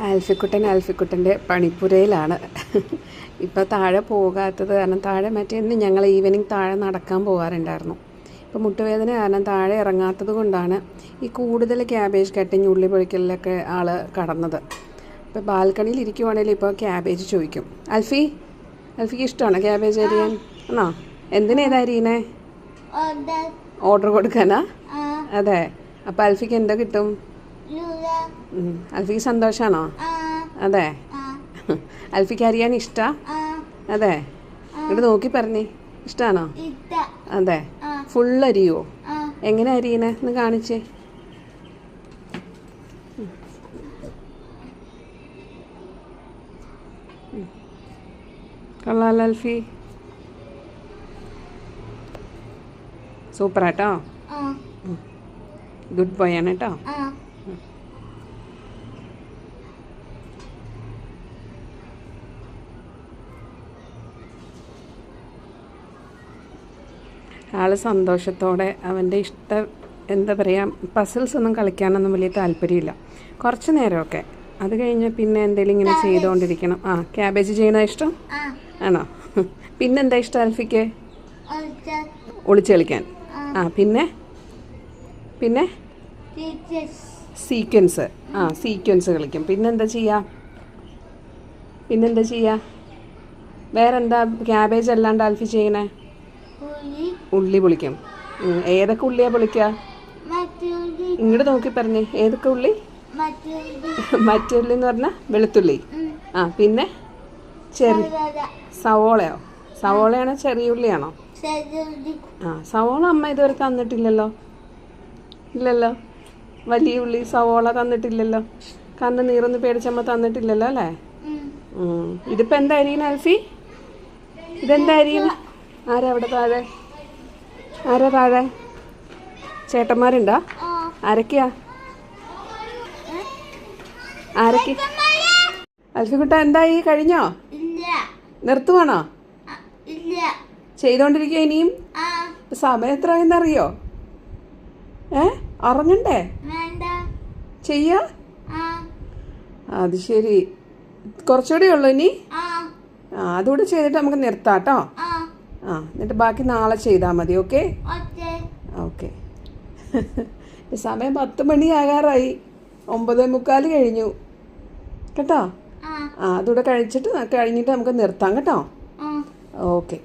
ആൽഫിക്കുട്ടൻ ആൽഫിക്കുട്ടന്റെ പണിപ്പുരയിലാണ്. ഇപ്പോൾ താഴെ പോകാത്തത് കാരണം താഴെ മറ്റേ ഇന്ന് ഞങ്ങൾ ഈവനിങ് താഴെ നടക്കാൻ പോകാറുണ്ടായിരുന്നു. ഇപ്പോൾ മുട്ടുവേദന കാരണം താഴെ ഇറങ്ങാത്തത് കൊണ്ടാണ് ഈ കൂടുതൽ ക്യാബേജ് കട്ടിങ് ഉള്ളി പൊഴിക്കലിലൊക്കെ ആൾ കടന്നത്. ഇപ്പോൾ ബാൽക്കണിയിൽ ഇരിക്കുവാണെങ്കിൽ ഇപ്പോൾ ക്യാബേജ് ചോദിക്കും. അൽഫി അൽഫിക്ക് ഇഷ്ടമാണ് ക്യാബേജ് അരിയാൻ? ആണോ? എന്തിനേതാ അരിയണേ? ഓർഡർ. കൊടുക്കാനാ. അതെ. അപ്പോൾ അൽഫിക്ക് എന്താ കിട്ടും. അൽഫിക്ക് സന്തോഷാണോ. അതെ. അൽഫിക്ക് അറിയാൻ ഇഷ്ടാ. അതെ ഇവിടെ നോക്കി പറഞ്ഞേ ഇഷ്ടാണോ. അതെ. ഫുൾ അരിയോ. എങ്ങനെ അരിയണേ ഒന്ന് കാണിച്ചേ കൊള്ളാലോ അൽഫി സൂപ്പറാട്ടോ. ഗുഡ് ബോയ് ആണ് കേട്ടോ. ആൾ സന്തോഷത്തോടെ അവന്റെ ഇഷ്ട എന്താ പറയുക പസിൽസ് ഒന്നും കളിക്കാനൊന്നും വലിയ താല്പര്യമില്ല. കുറച്ച് നേരമൊക്കെ. അത് കഴിഞ്ഞ് പിന്നെ എന്തെങ്കിലും ഇങ്ങനെ ചെയ്തുകൊണ്ടിരിക്കണം ആ ക്യാബേജ് ചെയ്യണ ഇഷ്ടം? ആണോ? പിന്നെന്താ ഇഷ്ടം അൽഫിക്ക്? ഒളിച്ചു കളിക്കാൻ. ആ. പിന്നെ? പിന്നെ. സീക്വൻസ്. ആ സീക്വൻസ് കളിക്കും. പിന്നെന്താ ചെയ്യുക പിന്നെന്താ ചെയ്യുക വേറെന്താ ക്യാബേജ് അല്ലാണ്ട് അൽഫി ചെയ്യണേ. ഉള്ളി. പൊളിക്കും. ഏതൊക്കെ ഉള്ളിയാ പൊളിക്കുക ഇങ്ങോട്ട് നോക്കി പറഞ്ഞേ. ഏതൊക്കെ ഉള്ളി. മറ്റുള്ളി എന്ന് പറഞ്ഞാൽ വെളുത്തുള്ളി. ആ പിന്നെ ചെറി സവോളയോ? സവോളയാണോ ചെറിയ ഉള്ളിയാണോ. ആ സവോള അമ്മ ഇതുവരെ തന്നിട്ടില്ലല്ലോ. ഇല്ലല്ലോ. വലിയ ഉള്ളി സവോള തന്നിട്ടില്ലല്ലോ. കണ്ണ് നീറൊന്ന് പേടിച്ചമ്മ തന്നിട്ടില്ലല്ലോ അല്ലേ. ഇതിപ്പോ എന്തായിരിക്കും അൽഫി ഇതെന്തായിരിക്കും ആരാ അവിടെ താഴെ? ആരാ താഴെ? ചേട്ടന്മാരുണ്ടാ. ആരൊക്കെയാ? ആരൊക്കെ? അൽഫിക്കുട്ട എന്തായി? കഴിഞ്ഞോ? നിർത്തുവാണോ? ചെയ്തോണ്ടിരിക്കുക ഇനിയും? സമയം എത്രയെന്നറിയോ ഏ? ഉറങ്ങണ്ടേ ചെയ്യാ? അത് ശരി. കുറച്ചുകൂടെ ഉള്ളു ഇനി? ആ. അതുകൂടെ ചെയ്തിട്ട് നമുക്ക് നിർത്താം ആ. ആ എന്നിട്ട് ബാക്കി നാളെ ചെയ്താൽ മതി ഓക്കെ? ഓക്കെ. സമയം പത്ത് മണിയാകാറായി ഒമ്പത് മുക്കാൽ കഴിഞ്ഞു. കേട്ടോ? ആ. അതുകൂടെ കഴിച്ചിട്ട് കഴിഞ്ഞിട്ട് നമുക്ക് നിർത്താം കേട്ടോ? ഓക്കെ.